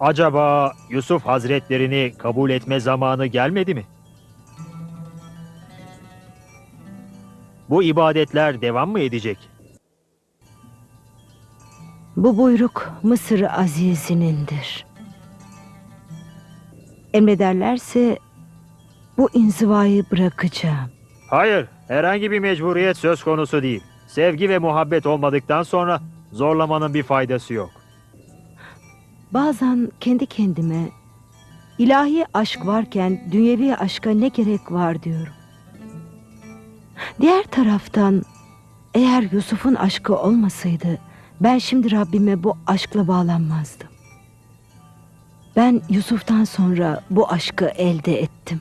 Acaba Yusuf Hazretlerini kabul etme zamanı gelmedi mi? Bu ibadetler devam mı edecek? Bu buyruk Mısır Azizi'nindir. Emrederlerse bu inzivayı bırakacağım. Hayır, herhangi bir mecburiyet söz konusu değil. Sevgi ve muhabbet olmadıktan sonra zorlamanın bir faydası yok. Bazen kendi kendime ilahi aşk varken dünyevi aşka ne gerek var diyorum. Diğer taraftan eğer Yusuf'un aşkı olmasaydı ben şimdi Rabbime bu aşkla bağlanmazdım. Ben Yusuf'tan sonra bu aşkı elde ettim.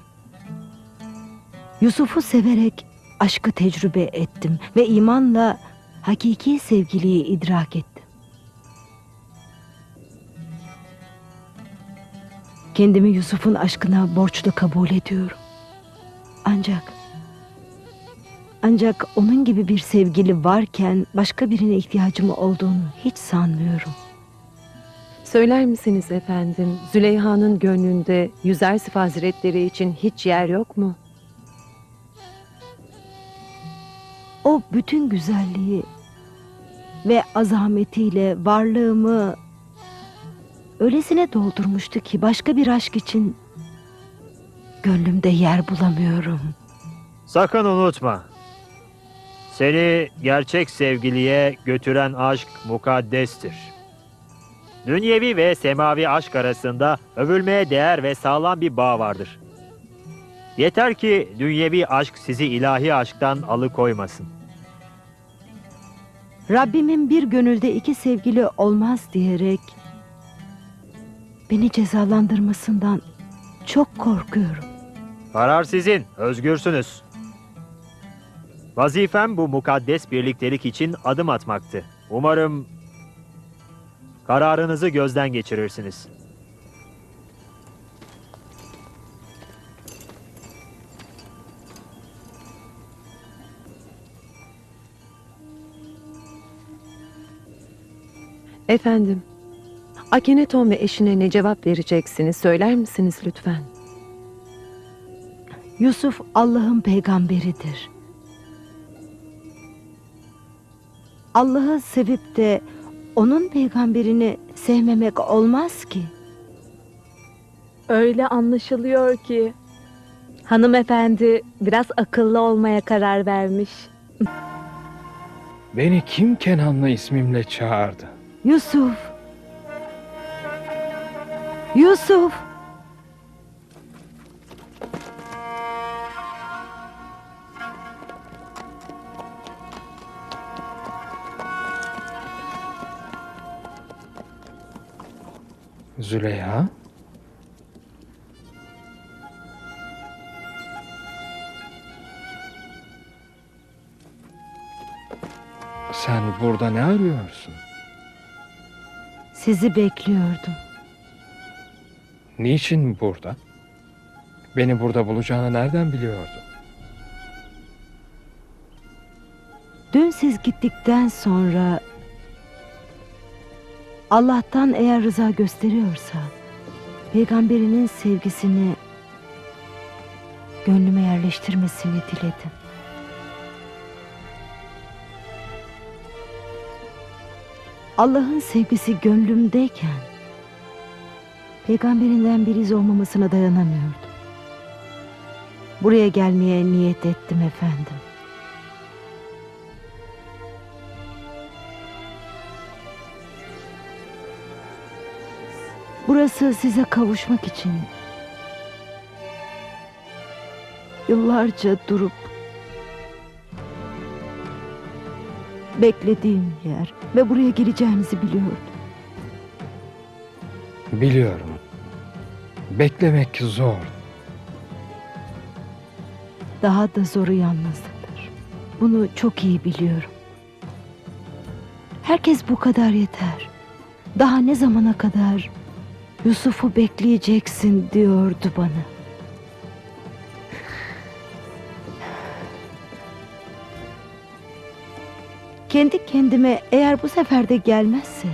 Yusuf'u severek aşkı tecrübe ettim ve imanla hakiki sevgiliyi idrak ettim. Kendimi Yusuf'un aşkına borçlu kabul ediyorum. Ancak ancak onun gibi bir sevgili varken başka birine ihtiyacım olduğunu hiç sanmıyorum. Söyler misiniz efendim, Züleyha'nın gönlünde Yüzersif Hazretleri için hiç yer yok mu? O bütün güzelliği ve azametiyle varlığımı öylesine doldurmuştu ki başka bir aşk için gönlümde yer bulamıyorum. Sakın unutma. Seni gerçek sevgiliye götüren aşk mukaddestir. Dünyevi ve semavi aşk arasında övülmeye değer ve sağlam bir bağ vardır. Yeter ki dünyevi aşk sizi ilahi aşktan alıkoymasın. Rabbimin bir gönülde iki sevgili olmaz diyerek beni cezalandırmasından çok korkuyorum. Karar sizin, özgürsünüz. Vazifem bu mukaddes birliktelik için adım atmaktı. Umarım kararınızı gözden geçirirsiniz. Efendim, Akeneton ve eşine ne cevap vereceksiniz söyler misiniz lütfen? Yusuf Allah'ın peygamberidir. Allah'ı sevip de onun peygamberini sevmemek olmaz ki. Öyle anlaşılıyor ki hanımefendi biraz akıllı olmaya karar vermiş. Beni kim Kenan'la ismimle çağırdı? Yusuf. Yusuf. Züleyha? Sen burada ne arıyorsun? Sizi bekliyordum. Niçin burada? Beni burada bulacağını nereden biliyordun? Dün siz gittikten sonra Allah'tan eğer rıza gösteriyorsa peygamberinin sevgisini gönlüme yerleştirmesini diledim. Allah'ın sevgisi gönlümdeyken peygamberinden bir iz olmamasına dayanamıyordum. Buraya gelmeye niyet ettim efendim. Burası size kavuşmak için yıllarca durup beklediğim yer ve buraya geleceğinizi biliyordum. Biliyorum. Beklemek zor. Daha da zoru yalnızlıktır. Bunu çok iyi biliyorum. Herkes bu kadar yeter. Daha ne zamana kadar Yusuf'u bekleyeceksin diyordu bana. Kendi kendime eğer bu sefer de gelmezse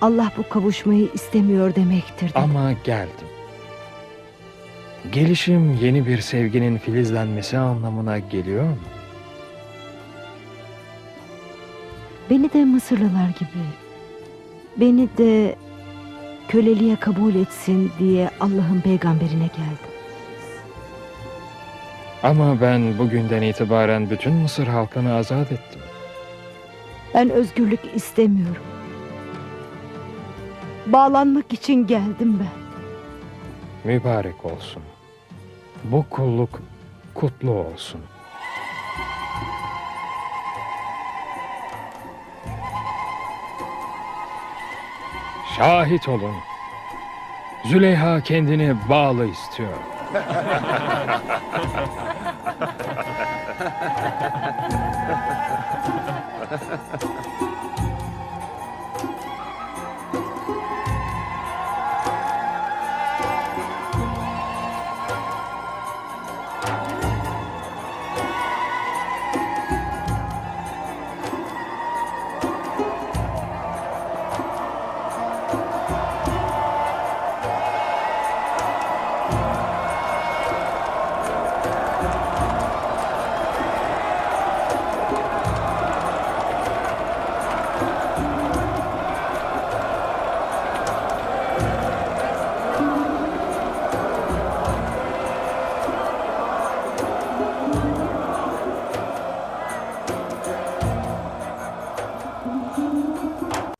Allah bu kavuşmayı istemiyor demektir. dedi. Ama geldim. Gelişim yeni bir sevginin filizlenmesi anlamına geliyor mu? Beni de Mısırlılar gibi, beni de köleliğe kabul etsin diye Allah'ın peygamberine geldim. Ama ben bugünden itibaren bütün Mısır halkını azat ettim. Ben özgürlük istemiyorum. Bağlanmak için geldim ben. Mübarek olsun. Bu kulluk kutlu olsun. Şahit olun. Züleyha kendini bağlı istiyor.